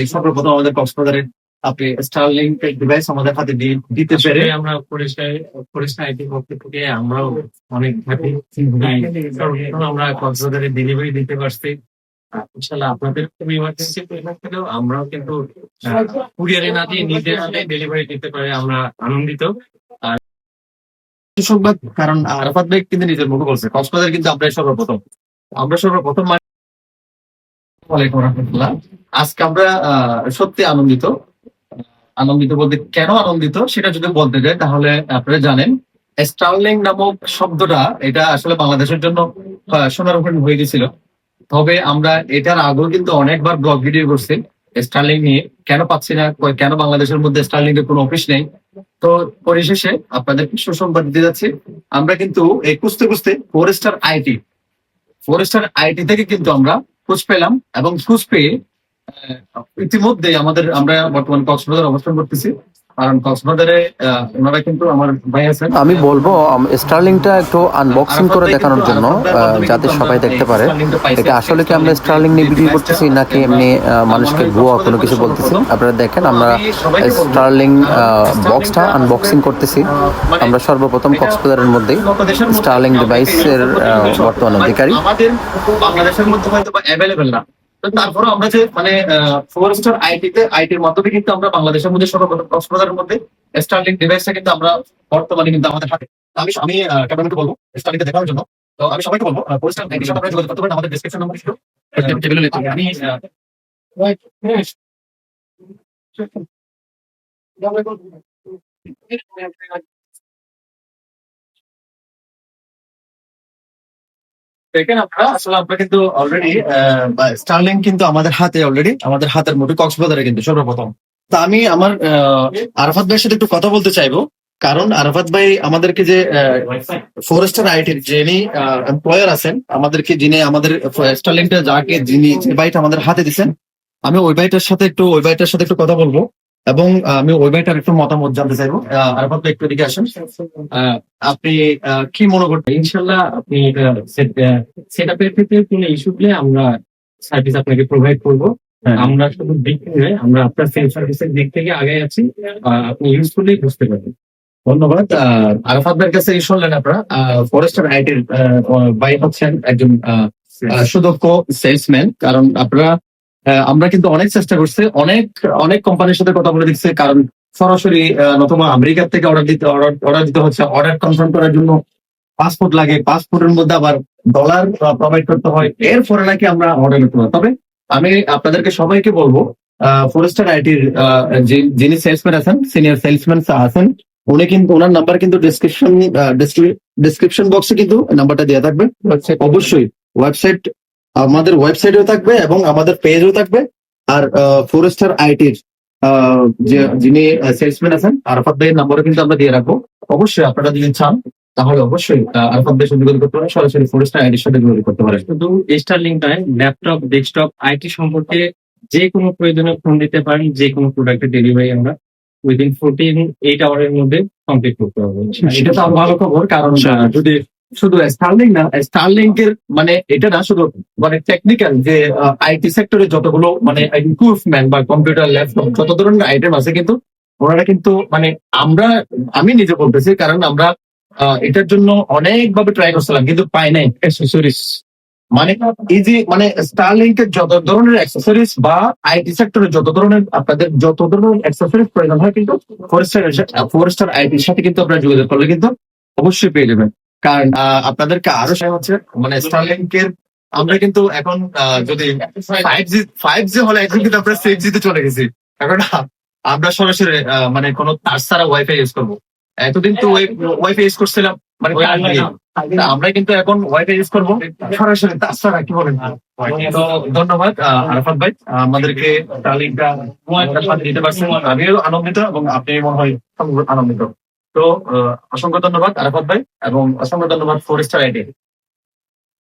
এই সর্বপ্রথম আমাদের কক্সবাজারে আপনি স্টারলিং ডিভাইস আমাদের হাতে দিয়ে দিতে পেরে আমরা পরিষ্কার পরিষ্কার আইটি পক্ষ থেকে আমরাও অনেক হ্যাপি আমরা কক্সবাজারে ডেলিভারি দিতে পারছি। ইনশাল্লাহ আপনাদের ইমার্জেন্সি আমরাও কিন্তু কুরিয়ারে না দিয়ে নিজে ডেলিভারি দিতে পারে আমরা আনন্দিত। সুসংবাদ কারণ আরাফাত ভাই কিন্তু নিজের মুখে বলছে কক্সবাজার কিন্তু আমরা সর্বপ্রথম। আমরা সর্বপ্রথম আজকে আমরা সত্যি আনন্দিত। আনন্দিত বলতে কেন আনন্দিত সেটা যদি বলতে যাই, তাহলে আপনারা জানেন, স্টারলিং নামক শব্দটা এটা আসলে বাংলাদেশের জন্য সোনার ওখানে হয়ে গেছিল। তবে আমরা এটার আগেও কিন্তু অনেকবার ব্লগ ভিডিও করছি, স্টারলিং নিয়ে। কেন পাচ্ছি না? কেন বাংলাদেশের মধ্যে স্টারলিং এর কোনো অফিস নেই? তো পরিশেষে আপনাদের সুসংবাদ দিতে যাচ্ছি, আমরা কিন্তু এই খুঁজতে খুঁজতে four star IT four star IT থেকে কিন্তু আমরা খোঁজ পেলাম এবং খোঁজ পেয়ে ইতিমধ্যে আমাদের আমরা বর্তমান কক্সবাজার অবস্থান করতেছি। কারণ কক্সবাজারে ওনারা কিন্তু আমার ভাই আছেন। আমি বলব স্টার্লিংটা একটু আনবক্সিং করে দেখানোর জন্য যাতে সবাই দেখতে পারে। এটা আসলে কি আমরা স্টার্লিং নিয়ে ভিডিও করতেছি নাকি এমনি মানুষকে ভুয়া কোনো কিছু বলতেছি? আপনারা দেখেন আমরা স্টার্লিং বক্সটা আনবক্সিং করতেছি। আমরা সর্বপ্রথম কক্সবাজারের মধ্যে স্টার্লিং ডিভাইসের বর্তমান অধিকারী। আমাদের বাংলাদেশের মধ্যে হয়তো অ্যাভেলেবেল না। তারপরে আমরা যে মানে ফোর স্টার আইটিতে আইটির মাধ্যমে কিন্তু আমরা বাংলাদেশের মধ্যে সর্বপ্রথম কক্সবাজারের মধ্যে স্টার্লিং ডিভাইসটা কিন্তু আমরা বর্তমানে কিন্তু আমাদের হাতে। আমি আমি ক্যামেরাম্যানকে বলব স্টার্লিংকে দেখানোর জন্য। তো আমি সবাইকে বলব ফোর স্টার আইটির সাথে আপনারা যোগাযোগ করতে পারেন আমাদের ডিসক্রিপশন নাম্বার ছিল। টেবিলে লিখে আমি দেখেন আমরা কিন্তু আমাদের হাতে অলরেডি আমাদের হাতের মধ্যে কক্সবাজারে কিন্তু সর্বপ্রথম। তা আমি আমার আরাফাত ভাইয়ের সাথে একটু কথা বলতে চাইব। কারণ আরাফাত ভাই আমাদেরকে যে ফরেস্টার আইটির যিনি এমপ্লয়ার আছেন, আমাদেরকে যিনি আমাদের স্টারলিংটা যাকে, যিনি যে বাইটা আমাদের হাতে দিছেন, আমি ওই বাইটার সাথে একটু, ওই বাইটার সাথে একটু কথা বলব। এবং আমি ওই বাইটার একটু মতামত জানতে চাইব। আরাফাত একটু এদিকে আসেন। আপনি কি মনে করছেন ইনশাল্লাহ আপনি সেট আপের ক্ষেত্রে কোনো ইস্যু হলে আমরা সার্ভিস আপনাকে প্রোভাইড করব। হ্যাঁ। আমরা শুধু দিক নয় আমরা আপনার সেল সার্ভিসের দিক থেকে আগে আছি। আপনি ইউজফুলি বুঝতে পারবেন। ধন্যবাদ। আরাফাত ভাইয়ের কাছে শুনলেন আপনারা। ফরেস্টার আইটির ভাই হচ্ছেন একজন সুদক্ষ সেলসম্যান কারণ আপনারা আমরা কিন্তু অনেক চেষ্টা করছি। অনেক অনেক কোম্পানির সাথে কথা বলে দিচ্ছে কারণ সরাসরি নতুবা আমেরিকার থেকে অর্ডার দিতে অর্ডার দিতে হচ্ছে। অর্ডার কনফার্ম করার জন্য পাসপোর্ট লাগে। পাসপোর্টের মধ্যে আবার ডলার প্রোভাইড করতে হয়। এরপরে নাকি আমরা অর্ডার করতে পারি তবে আমি আপনাদেরকে সবাইকে বলব ফরেস্টার আইটির যিনি সেলসম্যান আছেন সিনিয়র সেলসম্যান আছেন উনি কিন্তু ওনার নাম্বার কিন্তু ডিসক্রিপশন ডিসক্রিপশন বক্সে কিন্তু নাম্বারটা দেওয়া থাকবে। অবশ্যই ওয়েবসাইট আমাদের ওয়েবসাইটেও থাকবে এবং আমাদের পেজও থাকবে। আর ফরেস্টার আইটির যিনি সেলসম্যান আছেন আরাফাত ভাইয়ের নাম্বারও কিন্তু আমরা দিয়ে রাখব। অবশ্যই আপনারা যদি চান তাহলে অবশ্যই আরাফাত ভাইয়ের সাথে যোগাযোগ করতে পারেন সরাসরি ফরেস্টার আইটির সাথে যোগাযোগ করতে পারেন। শুধু স্টারলিং নয় ল্যাপটপ ডেস্কটপ আইটি সম্পর্কে যে কোনো প্রয়োজনে ফোন দিতে পারেন যে কোনো প্রোডাক্টের ডেলিভারি আমরা উইদিন ফোরটিন এইট আওয়ারের মধ্যে কমপ্লিট করতে পারব। এটা তো ভালো খবর কারণ যদি শুধু স্টারলিং না স্টারলিং এর মানে এটা না, শুধু মানে টেকনিক্যাল যে আইটি সেক্টরে যতগুলো মানে ইকুইপমেন্ট বা কম্পিউটার ল্যাপটপ যত ধরনের আইটেম আছে কিন্তু ওনারা কিন্তু মানে আমরা, আমি নিজে বলতেছি কারণ আমরা এটার জন্য অনেকভাবে ট্রাই করছিলাম কিন্তু পাই নাই অ্যাক্সেসরিজ মানে এই যে মানে স্টারলিংক এর যত ধরনের অ্যাক্সেসরিজ বা আইটি সেক্টরে যত ধরনের আপনাদের যত ধরনের অ্যাক্সেসরিজ প্রয়োজন হয় কিন্তু ফরেস্টার ফরেস্টার আইটির সাথে কিন্তু আপনারা যোগাযোগ করলে কিন্তু অবশ্যই পেয়ে যাবেন। কারণ আপনাদেরকে আরও হচ্ছে মানে স্টারলিংক এর আমরা কিন্তু এখন যদি ফাইভ জি ফাইভ জি হলে এখন কিন্তু আমরা সিক্স জিতে চলে গেছি। এখন আমরা সরাসরি মানে কোনো তার ছাড়া ওয়াইফাই ইউজ করব। এতদিন তো ওয়াইফাই ইউজ করছিলাম মানে আমরা কিন্তু এখন ওয়াইফাই ইউজ করব। সরাসরি তার ছাড়া কি বলেন তো ধন্যবাদ আরাফাত ভাই। আমাদেরকে তালিকা দিতে পারছেন। আমিও আনন্দিত এবং আপনি মনে হয় আনন্দিত। তো অসংখ্য ধন্যবাদ আরাফাত ভাই এবং অসংখ্য ধন্যবাদ ফোর স্টার আইডি।